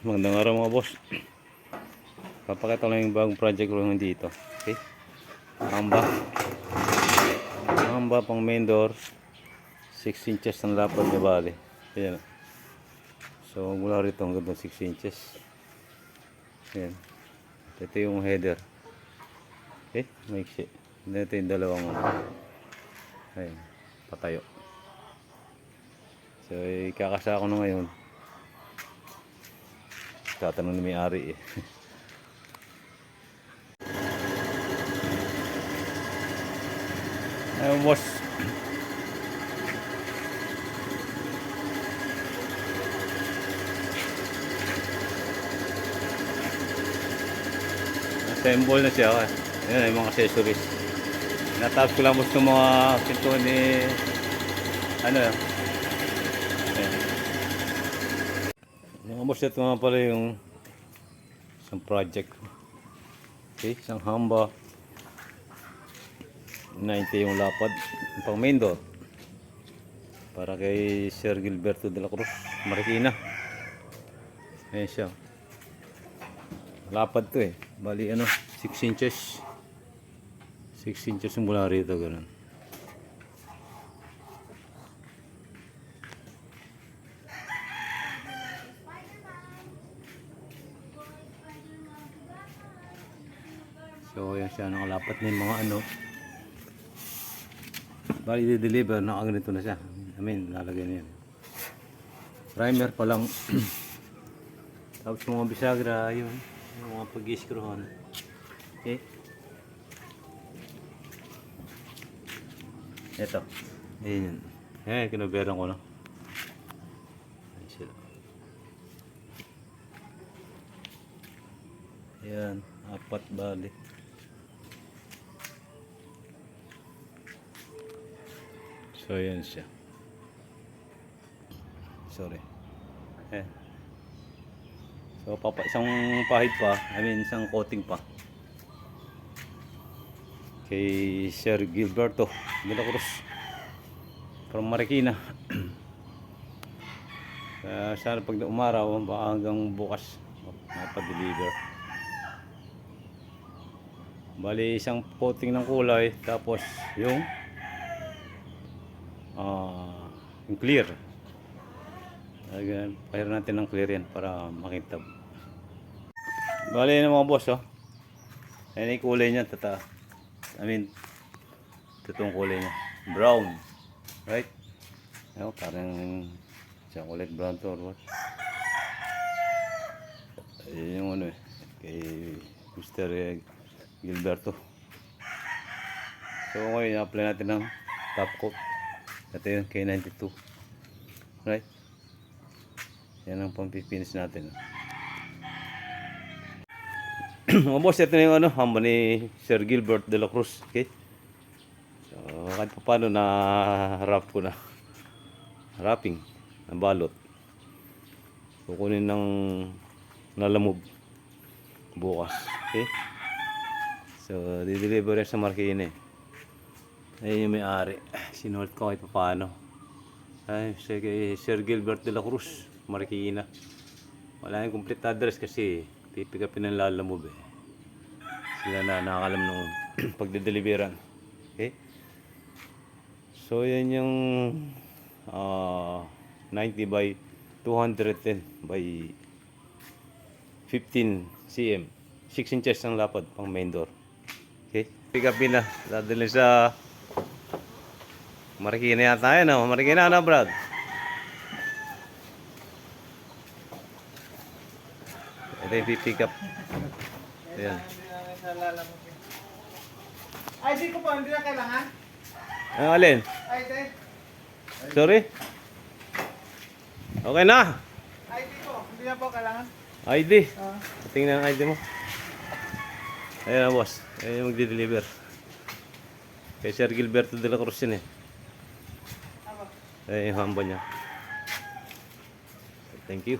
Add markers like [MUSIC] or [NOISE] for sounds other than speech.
Magandang araw mga boss. Papakita ko lang yung bagong project ko dito. Okay? Hamba. Hamba pang main door. 6 inches ang lapad niya bali. Ayan. So mula rito hanggang doon 6 inches. Ayan. Ito yung header. Okay? Maiksi. Ito yung dalawang Ayan. Patayo. So ikakasa ko na ngayon. Tatanong ni may-ari eh. [LAUGHS] Ayun boss. Assemble na siya. Ayan, yung mga accessories. Natapos ko lang boss ng mga pinto ni ano. Ayan. Mga boss, ito nga pala yung isang project. Okay, isang hamba. 90 yung lapad. Yung pang main door. Para kay Sir Gilberto de la Cruz. Marikina. Ayan siya. Lapad to eh. Bali ano, 6 inches. 6 inches yung mula rito, ganun. So, yan siya, nakalapat na yung mga ano. Bali, di-deliver, nakaganito na siya. I mean, lalagay na yan. Primer pa lang. [CLEARS THROAT] Tapos mga bisagra, yun. Yung mga pag-iskruhan. Okay. Ito. Ayan yun. Eh, kinuberan ko na. Ayan sila. Ayan, apat bali. So, yan siya. Sorry. Eh. So, papa, isang pahid pa. I mean, isang coating pa. Kay Sir Gilberto de Cruz. From Marikina. Kaya [CLEARS THROAT] sana pag umaraw, baka hanggang bukas mapadeliver. Bali, isang coating ng kulay. Tapos, yung yung clear. Again, fire natin ng clear yan para makita. Bali na mga boss, oh. Ayan yung kulay niya, tata. I mean, totoong kulay niya. Brown. Right? Ano, parang chocolate brown to or what. Ayan yung ano eh. Kay Mr. Gilberto. So ngayon, apply natin ng top coat. Ito yung K92. Right? Yan ang pampipinis natin. Mga [CLEARS THROAT] boss, ito na yung ano, hamba ni Sir Gilbert de la Cruz. Okay? So, kahit pa paano na wrap ko na. Wrapping. Ng balot. Kukunin ng nalamove bukas. Okay? So, dideliver sa Marquine. Ayun yung may-ari. [SIGHS] Sinulit ko kahit pa paano. Ay, si kay Sir Gilbert de la Cruz, Marikina. Wala yung complete address kasi pipikapin ng lalamove eh. Sila na nakakalam nung [CLEARS THROAT] pagdedeliveran. Okay? So, yan yung ah, 90 by 210 by 15 cm. 6 inches ang lapad pang main door. Okay? Pikapin na. Dadalhin sa Marikina yata yan, no? Marikina na, Brad. Ito yung pipick up. Ayan. ID ko po, hindi na kailangan. Ang alin? ID. Sorry? Okay na. ID ko, hindi na po kailangan. ID. Ah. Tingnan ang ID mo. Ayan na, boss. Ayan yung magdi-deliver. Kay Sir Gilberto de la Cruz yun eh. Yung hamba niya. Thank you.